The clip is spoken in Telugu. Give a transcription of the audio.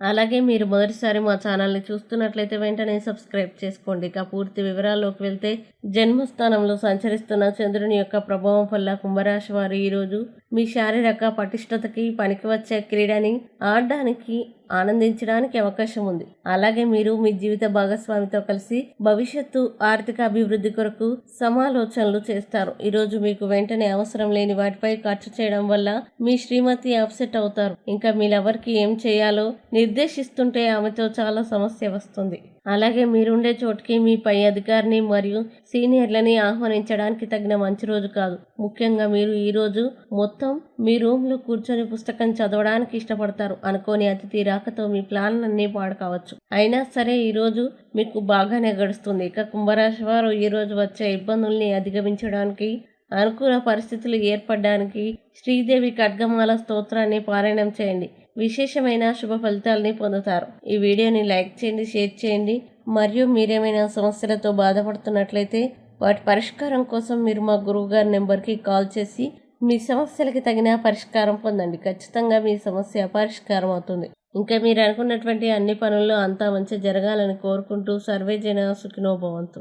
అలాగే మీరు మొదటిసారి మా ఛానల్ని చూస్తున్నట్లయితే వెంటనే సబ్స్క్రైబ్ చేసుకోండి. ఇక పూర్తి వివరాల్లోకి వెళ్తే జన్మస్థానంలో సంచరిస్తున్న చంద్రుని యొక్క ప్రభావం వల్ల కుంభరాశి వారు ఈరోజు మీ శారీరక పటిష్టతకి పనికి వచ్చే క్రీడని ఆడడానికి ఆనందించడానికి అవకాశం ఉంది. అలాగే మీరు మీ జీవిత భాగస్వామితో కలిసి భవిష్యత్తు ఆర్థిక అభివృద్ధి కొరకు సమాలోచనలు చేస్తారు. ఈరోజు మీకు వెంటనే అవసరం లేని వాటిపై ఖర్చు చేయడం వల్ల మీ శ్రీమతి అప్సెట్ అవుతారు. ఇంకా మీ లవర్కి ఏం చేయాలో నిర్దేశిస్తుంటే ఆమెతో చాలా సమస్య వస్తుంది. అలాగే మీరుండే చోటుకి మీ పై అధికారిని మరియు సీనియర్లని ఆహ్వానించడానికి తగిన మంచి రోజు కాదు. ముఖ్యంగా మీరు ఈ రోజు మొత్తం మీ రూమ్లో కూర్చొని పుస్తకం చదవడానికి ఇష్టపడతారు అనుకోని అతిథి రాకతో మీ ప్లాన్లన్నీ పాడుకోవచ్చు. అయినా సరే ఈరోజు మీకు బాగానే గడుస్తుంది. ఇక కుంభరాశి వారు ఈ రోజు వచ్చే ఇబ్బందుల్ని అధిగమించడానికి అనుకూల పరిస్థితులు ఏర్పడడానికి శ్రీదేవి ఖడ్గమాల స్తోత్రాన్ని పారాయణం చేయండి. విశేషమైన శుభ ఫలితాలని పొందుతారు. ఈ వీడియోని లైక్ చేయండి షేర్ చేయండి. మరియు మీరేమైనా సమస్యలతో బాధపడుతున్నట్లయితే వాటి పరిష్కారం కోసం మీరు మా గురువు గారి నెంబర్కి కాల్ చేసి మీ సమస్యలకి తగిన పరిష్కారం పొందండి. ఖచ్చితంగా మీ సమస్య పరిష్కారం అవుతుంది. ఇంకా మీరు అనుకున్నటువంటి అన్ని పనుల్లో అంతా మంచి జరగాలని కోరుకుంటూ సర్వే జన సుఖినోభవంతు.